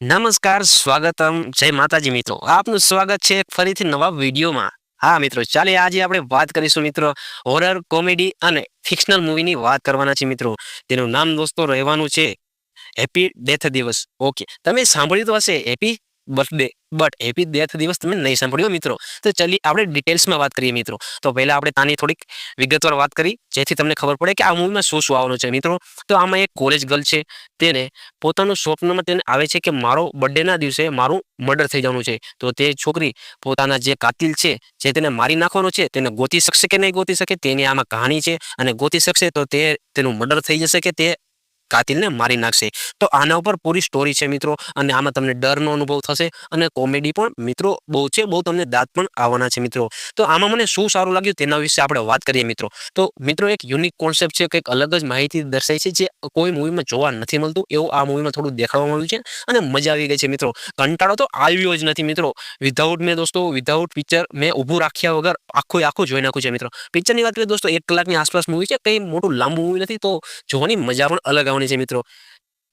નમસ્કાર, સ્વાગતમ. જય માતાજી મિત્રો. આપનું સ્વાગત છે ફરીથી નવા વિડીયોમાં. હા મિત્રો, ચાલે આજે આપણે વાત કરીશું મિત્રો હોરર કોમેડી અને ફિક્શનલ મૂવીની વાત કરવાના છે મિત્રો. તેનું નામ દોસ્તો રહેવાનું છે હેપી ડેથ દિવસ. ઓકે તમે સાંભળ્યું તો હશે happy birthday but happy death દિવસ તમે નહીં સાંભળ્યો મિત્રો. તો ચલી આપણે ડિટેલ્સમાં વાત કરીએ મિત્રો. તો પહેલાં આપણે તાની થોડીક વિગતવાર વાત કરી, જેથી તમને ખબર પડે કે આ મૂવીમાં શું શું આવવાનું છે મિત્રો. તો આમાં એક કોલેજ ગર્લ છે, તેને પોતાનું સ્વપ્નમાં તેને આવે છે કે મારો બર્થડેના દિવસે મારું મર્ડર થઈ જવાનું છે. તો તે છોકરી પોતાના જે કાતિલ છે, જે તેને મારી નાખવાનો છે, તેને ગોતી શકશે કે નહીં ગોતી શકે, તેની આમાં કહાણી છે. અને ગોતી શકશે તો તે તેનું મર્ડર થઈ જશે કે તે કાતિલને મારી નાખશે. તો આના ઉપર પૂરી સ્ટોરી છે મિત્રો, અને આમાં તમને ડરનો અનુભવ થશે, અને કોમેડી પણ મિત્રો બહુ છે, બહુ તમને દાંત પણ આવવાના છે મિત્રો. તો આમાં મને શું સારું લાગ્યું તેના વિશે આપણે વાત કરીએ મિત્રો. તો મિત્રો એક યુનિક કોન્સેપ્ટ છે, કંઈક અલગ જ માહિતી દર્શાય છે, જે કોઈ મૂવીમાં જોવા નથી મળતું, એવું આ મૂવીમાં થોડું દેખાડવામાં આવ્યું છે, અને મજા આવી ગઈ છે મિત્રો. કંટાળો તો આવ્યો જ નથી મિત્રો. વિધાઉટ મેં દોસ્તો વિધાઉટ પિક્ચર મેં ઊભું રાખ્યા વગર આખું આખું જોઈ નાખ્યું છે મિત્રો. પિક્ચરની વાત કરીએ દોસ્તો, એક કલાકની આસપાસ મૂવી છે, કંઈ મોટું લાંબુ મૂવી નથી, તો જોવાની મજા પણ અલગ આવવાની છે મિત્રો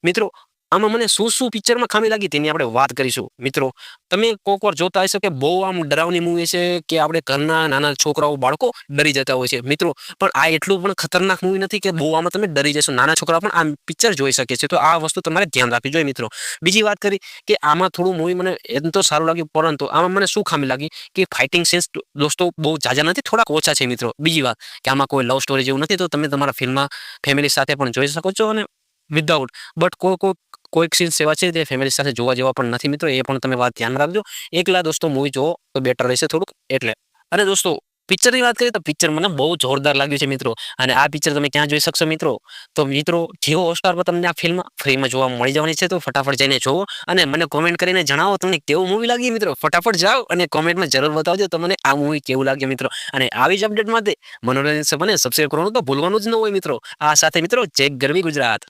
મિત્રો આમાં મને શું શું પિક્ચરમાં ખામી લાગી તેની આપણે વાત કરીશું. મિત્રો, તમે કોક વાર જોતા હશો કે બહુ આમ ડરાવની મૂવી છે કે આપણે ઘરના નાના છોકરાઓ, બાળકો ડરી જતા હોય છે. મિત્રો, પણ આ એટલું પણ ખતરનાક મૂવી નથી કે બહુ આમાં તમે ડરી જશો. નાના છોકરા પણ આ પિક્ચર જોઈ શકે છે. તો આ વસ્તુ તમારે ધ્યાન રાખવી જોઈએ મિત્રો. બીજી વાત કરી કે આમાં થોડું મૂવી મને એમ તો સારું લાગ્યું, પરંતુ આમાં મને શું ખામી લાગી કે ફાઇટિંગ સેન્સ દોસ્તો બહુ જાજા નથી, થોડાક ઓછા છે મિત્રો. બીજી વાત કે આમાં કોઈ લવ સ્ટોરી જેવું નથી, તો તમે તમારા ફિલ્મમાં ફેમિલી સાથે પણ જોઈ શકો છો અને વિધાઉટ બટ કોઈ કોઈ કોઈક સીન્સ સેવા છે તે ફેમિલી સાથે જોવા જેવા પણ નથી મિત્રો, એ પણ તમે વાત ધ્યાન રાખજો. એકલા દોસ્તો મૂવી જોવો તો બેટર રહેશે થોડુંક. એટલે, અને દોસ્તો પિક્ચરની વાત કરીએ તો પિક્ચર મને બહુ જોરદાર લાગ્યું છે મિત્રો. અને આ પિક્ચર તમે ક્યાં જોઈ શકશો મિત્રો? તો મિત્રો જીઓ હોસ્ટાર પર તમને આ ફિલ્મ ફ્રીમાં જોવા મળી જવાની છે તો ફટાફટ જઈને જોવો અને મને કોમેન્ટ કરીને જણાવો તમને કેવું મૂવી લાગી મિત્રો. ફટાફટ જાઓ અને કોમેન્ટમાં જરૂર બતાવજો તમને આ મૂવી કેવું લાગ્યું મિત્રો. અને આવી જ અપડેટ માટે મનોરંજન સભાને સબસ્ક્રાઈબ કરવાનું તો ભૂલવાનું જ ન હોય મિત્રો. આ સાથે મિત્રો, જય ગરવી ગુજરાત.